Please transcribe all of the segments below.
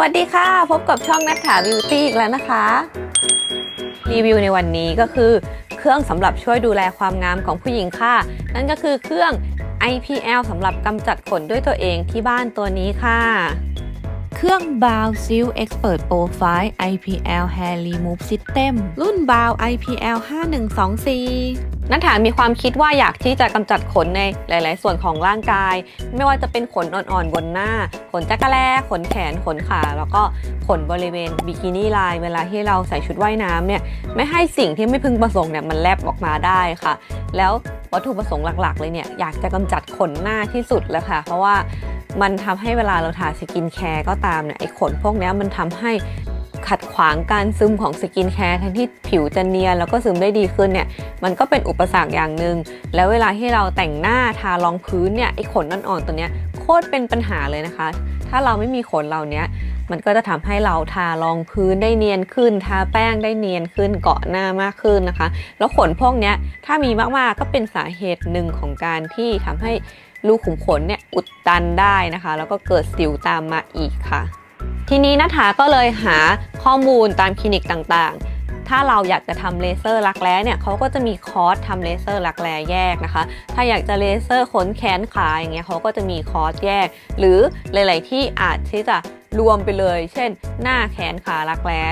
วัสดีค่ะ พบกับช่องนัทถาบิวตี้อีกแล้วนะคะ รีวิวในวันนี้ก็คือเครื่องสำหรับช่วยดูแลความงามของผู้หญิงค่ะ นั่นก็คือเครื่อง IPL สำหรับกำจัดขนด้วยตัวเองที่บ้านตัวนี้ค่ะ เครื่อง b o w Seal Expert Profile IPL Hair Remove System รุ่น b o w IPL 5124 นัทถามีความคิดว่าอยากที่จะกำจัดขนในหลาย ๆ ส่วนของร่างกาย ไม่ว่าจะเป็นขนอ่อน ๆ บนหน้า ขนจักรแลขนแขนขนขา แล้วก็ขนบริเวณบิกินี่ลน์เวลาที่เราใส่ชุดว่ายน้ำเนี่ยไม่ให้สิ่งที่ไม่พึงประสงค์เนี่ยมันแลบออกมาได้ค่ะ แล้ววัตถุประสงค์หลัก ๆ เลยเนี่ยอยากจะกำจัดขนหน้าที่สุดเลยค่ะ เพราะว่ามันทำให้เวลาเราทาสกินแคร์ก็ตามเนี่ยไอ้ขนพวกนี้มันทำให้ ขัดขวางการซึมของสกินแคร์แทนที่ผิวจะเนียนแล้วก็ซึมได้ดีขึ้นเนี่ยมันก็เป็นอุปสรรคอย่างหนึ่งแล้วเวลาที่เราแต่งหน้าทารองพื้นเนี่ยไอ้ขนอ่อนๆตัวเนี้ยโคตรเป็นปัญหาเลยนะคะ ถ้าเราไม่มีขนเหล่านี้มันก็จะทำให้เราทารองพื้นได้เนียนขึ้น ทาแป้งได้เนียนขึ้นเกาะหน้ามากขึ้นนะคะ แล้วขนพวกเนี้ยถ้ามีมากๆก็เป็นสาเหตุหนึ่งของการที่ทำให้รูขุมขนเนี่ยอุดตันได้นะคะ แล้วก็เกิดสิวตามมาอีกค่ะ ทีนี้นัฐาก็เลยหาข้อมูลตามคลินิกต่างๆ ถ้าเราอยากจะทำเลเซอร์รักแร้เนี่ยเขาก็จะมีคอร์สทำเลเซอร์รักแร้แยกนะคะ ถ้าอยากจะเลเซอร์ขนแขนขาอย่างเงี้ยเขาก็จะมีคอร์สแยก หรือหลาย ๆ ที่อาจที่จะรวมไปเลย เช่น หน้าแขนขารักแร้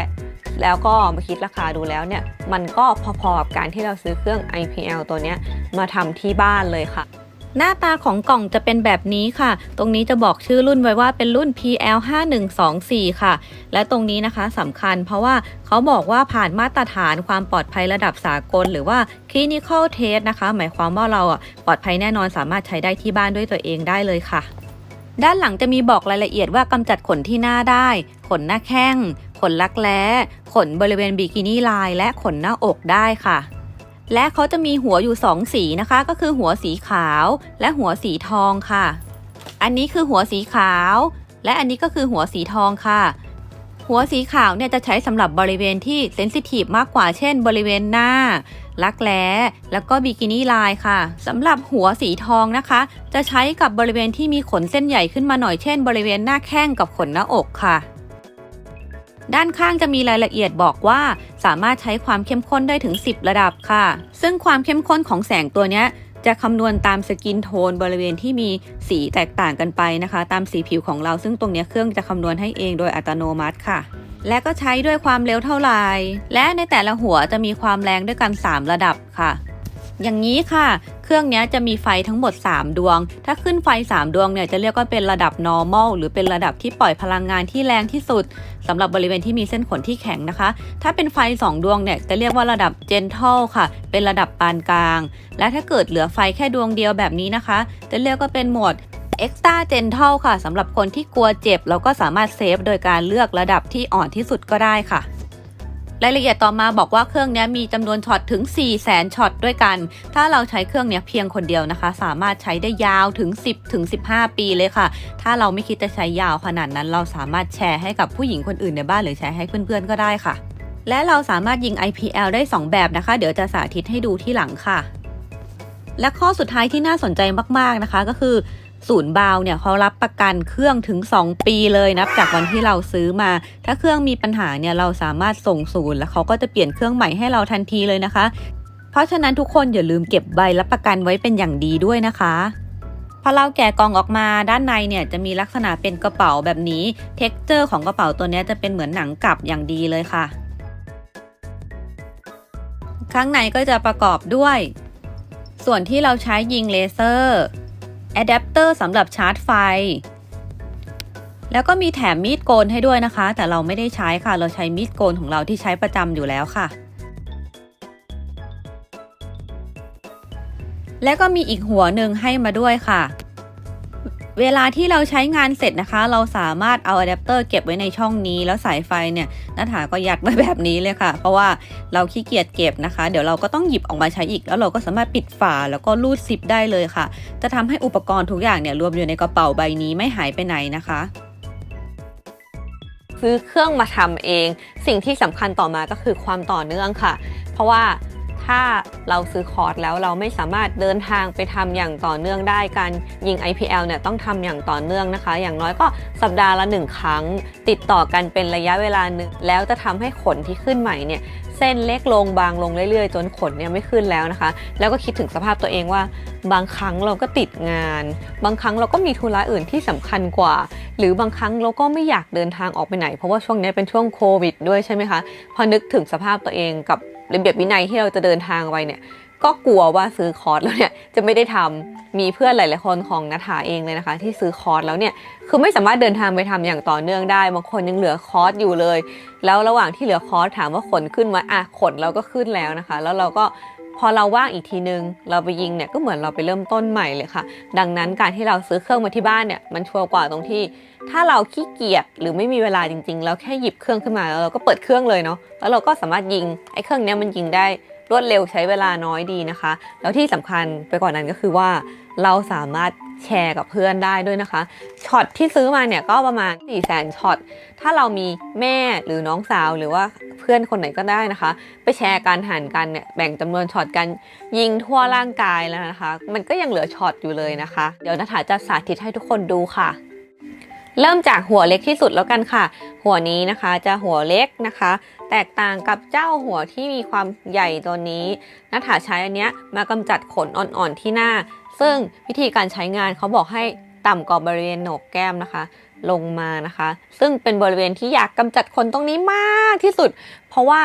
แล้วก็มาคิดราคาดูแล้วเนี่ย มันก็พอๆกับการที่เราซื้อเครื่อง IPL ตัวเนี้ยมาทำที่บ้านเลยค่ะ หน้าตาของกล่องจะเป็นแบบนี้ค่ะ ตรงนี้จะบอกชื่อรุ่นไว้ว่าเป็นรุ่น PL 5124ค่ะ และตรงนี้นะคะสำคัญเพราะว่าเขาบอกว่าผ่านมาตรฐานความปลอดภัยระดับสากล หรือว่า Clinical Test นะคะ หมายความว่าเราปลอดภัยแน่นอนสามารถใช้ได้ที่บ้านด้วยตัวเองได้เลยค่ะ ด้านหลังจะมีบอกรายละเอียดว่ากำจัดขนที่หน้าได้ ขนหน้าแข้ง ขนลักแร้ ขนบริเวณบิกินี่ลน์และขนหน้าอกได้ค่ะ และเขาจะมีหัวอยู่ 2 สีนะคะ ก็คือหัวสีขาวและหัวสีทองค่ะ อันนี้คือหัวสีขาว และอันนี้ก็คือหัวสีทองค่ะ หัวสีขาวเนี่ยจะใช้สำหรับบริเวณที่เซนซิทีฟมากกว่าเช่น บริเวณหน้ารักแร้แล้วก็บิกินี่ไลน์ค่ะสำหรับหัวสีทองนะคะ จะใช้กับบริเวณที่มีขนเส้นใหญ่ขึ้นมาหน่อยเช่น บริเวณหน้าแข้งกับขนหน้าอกค่ะ ด้านข้างจะมีรายละเอียดบอกว่า สามารถใช้ความเข้มข้นได้ถึง 10 ระดับค่ะ ซึ่งความเข้มข้นของแสงตัวนี้จะคำนวณตามสกินโทนบริเวณที่มีสีแตกต่างกันไปนะคะ ตามสีผิวของเราซึ่งตรงนี้เครื่องจะคำนวณให้เองโดยอัตโนมัติค่ะและก็ใช้ด้วยความเร็วเท่าไหร่ และในแต่ละหัวจะมีความแรงด้วยกัน 3 ระดับค่ะ อย่างนี้ค่ะ เครื่องนี้จะมีไฟทั้งหมด 3 ดวง ถ้าขึ้นไฟ 3 ดวงเนี่ยจะเรียกว่าเป็นระดับ normal หรือเป็นระดับที่ปล่อยพลังงานที่แรงที่สุดสำหรับบริเวณที่มีเส้นขนที่แข็งนะคะ ถ้าเป็นไฟ 2 ดวงเนี่ยจะเรียกว่าระดับ gentle ค่ะ เป็นระดับปานกลาง และถ้าเกิดเหลือไฟแค่ดวงเดียวแบบนี้นะคะ จะเรียกว่าเป็นโหมด extra gentle ค่ะสำหรับคนที่กลัวเจ็บแล้วก็สามารถเซฟโดยการเลือกระดับที่อ่อนที่สุดก็ได้ค่ะ รายละเอียดต่อมาบอกว่าเครื่องนี้มีจำนวนช็อตถึง 4 0 0แสนช็อตด้วยกัน ถ้าเราใช้เครื่องนี้เพียงคนเดียวนะคะ สามารถใช้ได้ยาวถึง 10ถึง15 ปีเลยค่ะ ถ้าเราไม่คิดจะใช้ยาวขนาดนั้น เราสามารถแชร์ให้กับผู้หญิงคนอื่นในบ้านหรือแชร์ให้เพื่อนๆก็ได้ค่ะ และเราสามารถยิง IPL ได้ 2 แบบนะคะ เดี๋ยวจะสาธิตให้ดูที่หลังค่ะ และข้อสุดท้ายที่น่าสนใจมากๆนะคะ ก็คือ ศูนย์บาวเนี่ยเขารับประกันเครื่องถึง 2 ปีเลยนับจากวันที่เราซื้อมา ถ้าเครื่องมีปัญหาเนี่ยเราสามารถส่งศูนย์แล้วเขาก็จะเปลี่ยนเครื่องใหม่ให้เราทันทีเลยนะคะ เพราะฉะนั้นทุกคนอย่าลืมเก็บใบรับประกันไว้เป็นอย่างดีด้วยนะคะพอเราแกะกล่องออกมาด้านในเนี่ยจะมีลักษณะเป็นกระเป๋าแบบนี้เท็กเจอร์ของกระเป๋าตัวนี้จะเป็นเหมือนหนังกลับอย่างดีเลยค่ะ ข้างในก็จะประกอบด้วย ส่วนที่เราใช้ยิงเลเซอร์ อะแดปเตอร์สำหรับชาร์จไฟ แล้วก็มีแถมมีดโกนให้ด้วยนะคะ แต่เราไม่ได้ใช้ค่ะ เราใช้มีดโกนของเราที่ใช้ประจำอยู่แล้วค่ะ แล้วก็มีอีกหัวหนึ่งให้มาด้วยค่ะ เวลาที่เราใช้งานเสร็จนะคะ เราสามารถเอาอะแดปเตอร์เก็บไว้ในช่องนี้ แล้วสายไฟเนี่ยนัฐาก็ยัดไว้แบบนี้เลยค่ะ เพราะว่าเราขี้เกียจเก็บนะคะ เดี๋ยวเราก็ต้องหยิบออกมาใช้อีก แล้วเราก็สามารถปิดฝาแล้วก็รูดซิปได้เลยค่ะ จะทำให้อุปกรณ์ทุกอย่างเนี่ยรวมอยู่ในกระเป๋าใบนี้ไม่หายไปไหนนะคะซื้อเครื่องมาทำเอง สิ่งที่สำคัญต่อมาก็คือความต่อเนื่องค่ะ เพราะว่า ถ้าเราซื้อคอร์สแล้วเราไม่สามารถเดินทางไปทำอย่างต่อเนื่องได้การยิง IPL เนี่ยต้องทำอย่างต่อเนื่องนะคะ อย่างน้อยก็สัปดาห์ละหนึ่งครั้ง ติดต่อกันเป็นระยะเวลาหนึ่งแล้วจะทำให้ขนที่ขึ้นใหม่เนี่ยเส้นเล็กลงบางลงเรื่อยๆ จนขนเนี่ยไม่ขึ้นแล้วนะคะ แล้วก็คิดถึงสภาพตัวเองว่า บางครั้งเราก็ติดงาน บางครั้งเราก็มีธุระอื่นที่สำคัญกว่า หรือบางครั้งเราก็ไม่อยากเดินทางออกไปไหน เพราะว่าช่วงนี้เป็นช่วงโควิดด้วยใช่ไหมคะ พอนึกถึงสภาพตัวเองกับ ระเบียบวินัยที่เราจะเดินทางไปเนี่ย ก็กลัวว่าซื้อคอร์สแล้วเนี่ยจะไม่ได้ทำมีเพื่อนหลาย ๆ คนของนัฐาเองเลยนะคะ ที่ซื้อคอร์สแล้วเนี่ยคือไม่สามารถเดินทางไปทำอย่างต่อเนื่องได้บางคนยังเหลือคอร์สอยู่เลย แล้วระหว่างที่เหลือคอร์สถามว่าขนขึ้นไหมอะขนเราก็ขึ้นแล้วนะคะ แล้วเราก็ พอเราว่างอีกทีนึง เราไปยิงเนี่ยก็เหมือนเราไปเริ่มต้นใหม่เลยค่ะ ดังนั้นการที่เราซื้อเครื่องมาที่บ้านเนี่ยมันชัวร์กว่าตรงที่ ถ้าเราขี้เกียจหรือไม่มีเวลาจริงๆแล้วแค่หยิบเครื่องขึ้นมาแล้วเราก็เปิดเครื่องเลยเนาะแล้วเราก็สามารถยิงไอ้เครื่องเนี้ยมันยิงได้รวดเร็วใช้เวลาน้อยดีนะคะ แล้วที่สำคัญไปกว่านั้นก็คือว่า เราสามารถ แชร์กับเพื่อนได้ด้วยนะคะช็อตที่ซื้อมาเนี่ยก็ประมาณ4 0 0 0 0 0ช็อตถ้าเรามีแม่หรือน้องสาวหรือว่าเพื่อนคนไหนก็ได้นะคะ ไปแชร์การหันกันเนี่ยแบ่งจำนวนช็อตกันยิงทั่วร่างกายแล้วนะคะ มันก็ยังเหลือช็อตอยู่เลยนะคะ เดี๋ยวนัฐาจะสาธิตให้ทุกคนดูค่ะเริ่มจากหัวเล็กที่สุดแล้วกันค่ะ หัวนี้นะคะจะหัวเล็กนะคะ แตกต่างกับเจ้าหัวที่มีความใหญ่ตัวนี้นัฐาใช้อันเนี้ยมากำจัดขนอ่อนๆที่หน้า ซึ่งวิธีการใช้งานเขาบอกให้ต่ำกว่าบริเวณโหนกแก้มนะคะ ลงมานะคะ ซึ่งเป็นบริเวณที่อยากกำจัดขนตรงนี้มากที่สุด เพราะว่า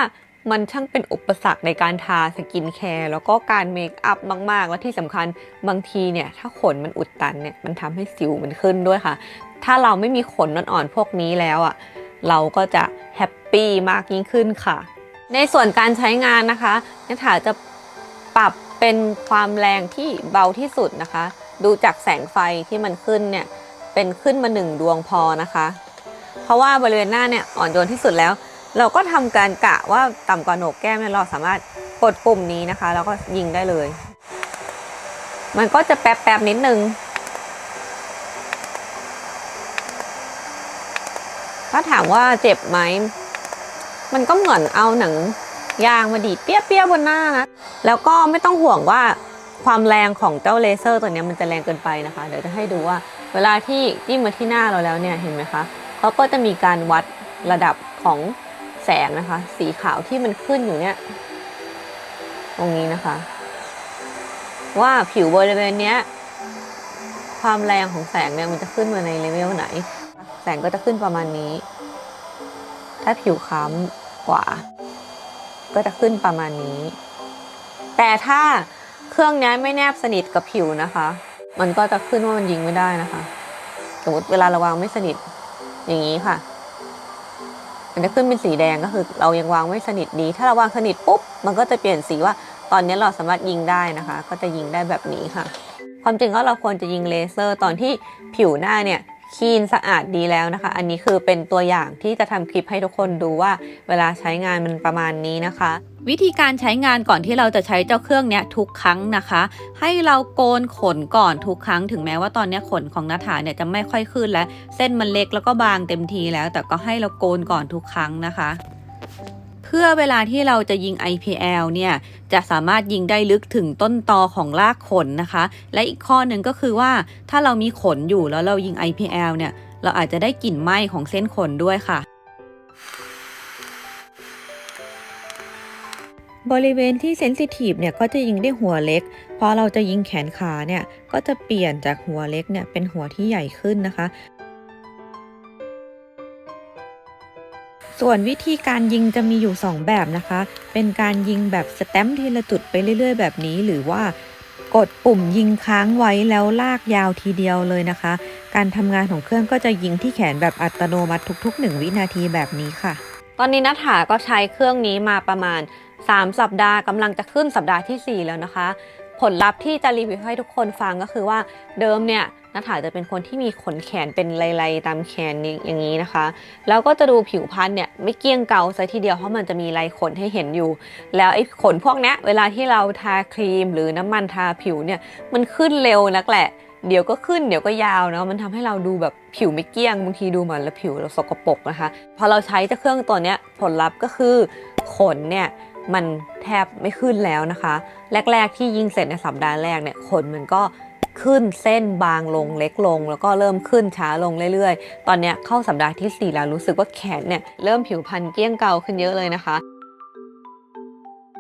มันช่างเป็นอุปสรรคในการทาสกินแคร์แล้วก็การเมคอัพมาก ๆ และที่สำคัญบางทีเนี่ย ถ้าขนมันอุดตันเนี่ยมันทำให้สิวมันขึ้นด้วยค่ะ ถ้าเราไม่มีขนอ่อนๆพวกนี้แล้วอะเราก็จะแฮปปี้มากยิ่งขึ้นค่ะ ในส่วนการใช้งานนะคะนัฐาจะปรับ เป็นความแรงที่เบาที่สุดนะคะ ดูจากแสงไฟที่มันขึ้นเนี่ยเป็นขึ้นมาหนึ่งดวงพอนะคะ เพราะว่าบริเวณหน้าเนี่ยอ่อนโยนที่สุดแล้ว เราก็ทำการกะว่าต่ำกว่าโหนกแก้มเนี่ยเราสามารถกดปุ่มนี้นะคะ แล้วก็ยิงได้เลย มันก็จะแป๊บๆนิดนึงถ้าถามว่าเจ็บไหม มันก็เหมือนเอาหนัง ยางมาดีดเปี้ยๆบนหน้านะ แล้วก็ไม่ต้องห่วงว่าความแรงของเจ้าเลเซอร์ตัวนี้มันจะแรงเกินไปนะคะ เดี๋ยวจะให้ดูว่าเวลาที่จิ้มมาที่หน้าเราแล้วเนี่ยเห็นไหมคะเขาก็จะมีการวัดระดับของแสงนะคะ สีขาวที่มันขึ้นอยู่เนี่ย ตรงนี้นะคะ ว่าผิวบริเวณเนี้ยความแรงของแสงเนี่ยมันจะขึ้นมาในเลเวลไหน แสงก็จะขึ้นประมาณนี้ ถ้าผิวค้ำกว่า ก็จะขึ้นประมาณนี้ แต่ถ้าเครื่องนี้ไม่แนบสนิทกับผิวนะคะ มันก็จะขึ้นว่ามันยิงไม่ได้นะคะ สมมติเวลาเราวางไม่สนิทอย่างนี้ค่ะ มันจะขึ้นเป็นสีแดงก็คือเรายังวางไม่สนิทดี ถ้าเราวางสนิทปุ๊บมันก็จะเปลี่ยนสีว่าตอนนี้เราสามารถยิงได้นะคะ ก็จะยิงได้แบบนี้ค่ะ ความจริงก็เราควรจะยิงเลเซอร์ตอนที่ผิวหน้าเนี่ย คลีนสะอาดดีแล้วนะคะ อันนี้คือเป็นตัวอย่างที่จะทำคลิปให้ทุกคนดูว่า เวลาใช้งานมันประมาณนี้นะคะ วิธีการใช้งานก่อนที่เราจะใช้เจ้าเครื่องเนี้ยทุกครั้งนะคะ ให้เราโกนขนก่อนทุกครั้งถึงแม้ว่าตอนนี้ขนของนาถาเนี่ยจะไม่ค่อยขึ้นแล้ว เส้นมันเล็กแล้วก็บางเต็มทีแล้ว แต่ก็ให้เราโกนก่อนทุกครั้งนะคะ พื่อเวลาที่เราจะยิง IPL เนี่ยจะสามารถยิงได้ลึกถึงต้นตอของรากขนนะคะ และอีกข้อหนึ่งก็คือว่าถ้าเรามีขนอยู่แล้วเรายิง IPL เนี่ยเราอาจจะได้กลิ่นไหม้ของเส้นขนด้วยค่ะบริเวณที่เซนซิทีฟเนี่ยก็จะยิงได้หัวเล็ก พอเราจะยิงแขนขาเนี่ยก็จะเปลี่ยนจากหัวเล็กเนี่ยเป็นหัวที่ใหญ่ขึ้นนะคะ ส่วนวิธีการยิงจะมีอยู่ 2 แบบนะคะ เป็นการยิงแบบสแตมป์ทีละจุดไปเรื่อยๆ แบบนี้ หรือว่ากดปุ่มยิงค้างไว้แล้วลากยาวทีเดียวเลยนะคะ การทำงานของเครื่องก็จะยิงที่แขนแบบอัตโนมัติทุก ๆ 1 วินาทีแบบนี้ค่ะ ตอนนี้นัฐาก็ใช้เครื่องนี้มาประมาณ 3 สัปดาห์กำลังจะขึ้นสัปดาห์ทีสี่4 แล้วนะคะ ผลลัพธ์ที่จะรีวิวให้ทุกคนฟังก็คือว่าเดิมเนี่ย นัฐาจะเป็นคนที่มีขนแขนเป็นลายๆตามแขนอย่างนี้นะคะ แล้วก็จะดูผิวพรรณเนี่ยไม่เกี้ยงเกาซะทีเดียวเพราะมันจะมีลายขนให้เห็นอยู่ แล้วไอ้ขนพวกเนี้ยเวลาที่เราทาครีมหรือน้ำมันทาผิวเนี่ยมันขึ้นเร็วนักแหละเดี๋ยวก็ขึ้นเดี๋ยวก็ยาวเนาะมันทำให้เราดูแบบผิวไม่เกี้ยงบางทีดูเหมือนแล้วผิวเราสกปรกนะคะ พอเราใช้เจ้าเครื่องตัวเนี้ยผลลัพธ์ก็คือขนเนี่ยมันแทบไม่ขึ้นแล้วนะคะ แรก ๆ ที่ยิงเสร็จในสัปดาห์แรกเนี่ยขนมันก็ ขึ้นเส้นบางลงเล็กลง แล้วก็เริ่มขึ้นช้าลงเรื่อยๆ ตอนนี้เข้าสัปดาห์ที่ 4 แล้วรู้สึกว่าแขนเนี่ยเริ่มผิวพรรณเกี้ยงเก่าขึ้นเยอะเลยนะคะ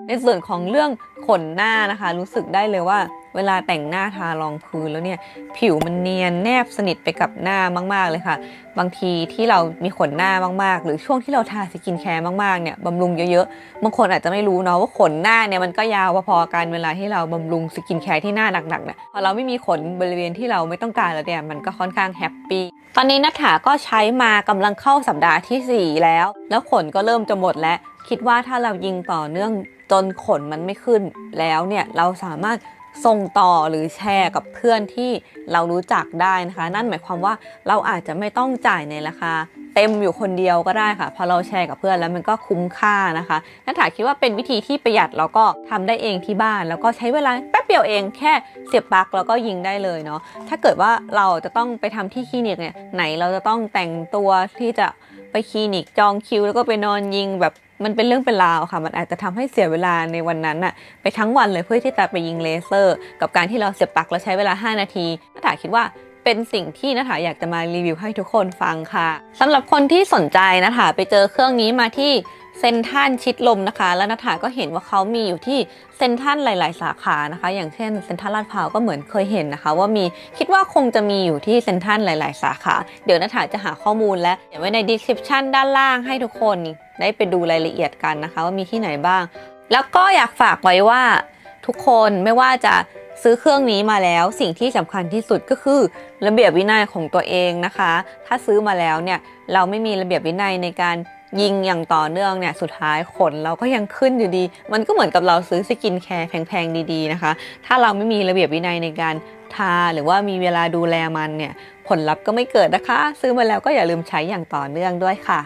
ในส่วนของเรื่องขนหน้านะคะ รู้สึกได้เลยว่า เวลาแต่งหน้าทารองพื้นแล้วเนี่ยผิวมันเนียนแนบสนิทไปกับหน้ามาก ๆ เลยค่ะ บางทีที่เรามีขนหน้ามากๆ หรือช่วงที่เราทาสกินแคร์มากๆเนี่ยบำรุงเยอะๆบางคนอาจจะไม่รู้เนาะว่าขนหน้าเนี่ยมันก็ยาวพอๆกันเวลาที่เราบำรุงสกินแคร์ที่หน้าหนักๆเนี่ยพอเราไม่มีขนบริเวณที่เราไม่ต้องการแล้วเนี่ยมันก็ค่อนข้างแฮปปี้ตอนนี้นัทถาก็ใช้มากำลังเข้าสัปดาห์ทีสี่ 4 แล้ว แล้วขนก็เริ่มจะหมดแล้วคิดว่าถ้าเรายิงต่อเนื่องจนขนมันไม่ขึ้นแล้วเนี่ยเราสามารถ ส่งต่อหรือแชร์กับเพื่อนที่เรารู้จักได้นะคะ นั่นหมายความว่าเราอาจจะไม่ต้องจ่ายในราคาเต็มอยู่คนเดียวก็ได้ค่ะ พอเราแชร์กับเพื่อนแล้วมันก็คุ้มค่านะคะนัทถาคิดว่าเป็นวิธีที่ประหยัดแล้วก็ทำได้เองที่บ้าน แล้วก็ใช้เวลาแป๊บเดียวเองแค่เสียบปลั๊กแล้วก็ยิงได้เลยเนาะถ้าเกิดว่าเราจะต้องไปทำที่คลินิกเนี่ยไหนเราจะต้องแต่งตัวที่จะไปคลินิกจองคิว แล้วก็ไปนอนยิงแบบ มันเป็นเรื่องเป็นราวค่ะ มันอาจจะทำให้เสียเวลาในวันนั้นอะไปทั้งวันเลยเพื่อที่จะไปยิงเลเซอร์ กับการที่เราเสียบปลั๊กแล้วใช้เวลา 5 นาทีนัทถาคิดว่าเป็นสิ่งที่นัฐาอยากจะมารีวิวให้ทุกคนฟังค่ะสำหรับคนที่สนใจนัฐาไปเจอเครื่องนี้มาที่ เซนทันชิดลมนะคะ แล้วนัฐาก็เห็นว่าเขามีอยู่ที่เซนทันหลาย ๆ สาขานะคะ อย่างเช่นเซนทรัลลาดพร้าวก็เหมือนเคยเห็นนะคะ ว่ามีคิดว่าคงจะมีอยู่ที่เซนทันหลาย ๆ สาขาเดี๋ยวนัฐาจะหาข้อมูลและเดี๋ยวไว้ใน description ด้านล่างให้ทุกคนได้ไปดูรายละเอียดกันนะคะ ว่ามีที่ไหนบ้าง แล้วก็อยากฝากไว้ว่าทุกคนไม่ว่าจะซื้อเครื่องนี้มาแล้วสิ่งที่สำคัญที่สุดก็คือ ระเบียบวินัยของตัวเองนะคะ ถ้าซื้อมาแล้วเนี่ยเราไม่มีระเบียบวินัยในการ ยิงอย่างต่อเนื่องเนี่ยสุดท้ายขนเราก็ยังขึ้นอยู่ดี มันก็เหมือนกับเราซื้อสกินแคร์แพงๆดีๆนะคะ ถ้าเราไม่มีระเบียบวินัยในการทาหรือว่ามีเวลาดูแลมันเนี่ยผลลัพธ์ก็ไม่เกิดนะคะ ซื้อมาแล้วก็อย่าลืมใช้อย่างต่อเนื่องด้วยค่ะ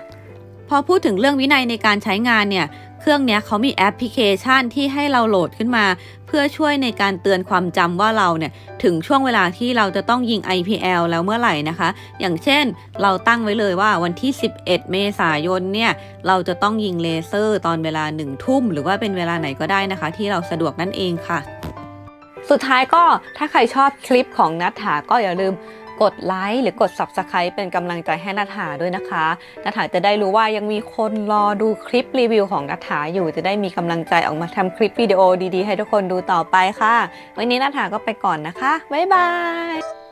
พอพูดถึงเรื่องวินัยในการใช้งานเนี่ยเครื่องเนี้ยเขามีแอปพลิเคชันที่ให้เราโหลดขึ้นมา เพื่อช่วยในการเตือนความจำว่าเราเนี่ยถึงช่วงเวลาที่เราจะต้องยิง IPL แล้วเมื่อไหร่นะคะ อย่างเช่นเราตั้งไว้เลยว่าวันที่ 11 เมษายนเนี่ยเราจะต้องยิงเลเซอร์ตอนเวลา1ทุ่มหรือว่าเป็นเวลาไหนก็ได้นะคะ ที่เราสะดวกนั่นเองค่ะ สุดท้ายก็ถ้าใครชอบคลิปของนัทถาก็อย่าลืม กดไลค์หรือกด Subscribe เป็นกำลังใจให้นัทถาด้วยนะคะนัทถาจะได้รู้ว่ายังมีคนรอดูคลิปรีวิวของนัทถาอยู่จะได้มีกำลังใจออกมาทำคลิปวิดีโอดีๆ ให้ทุกคนดูต่อไปค่ะ วันนี้นัทถาก็ไปก่อนนะคะ บ๊ายบาย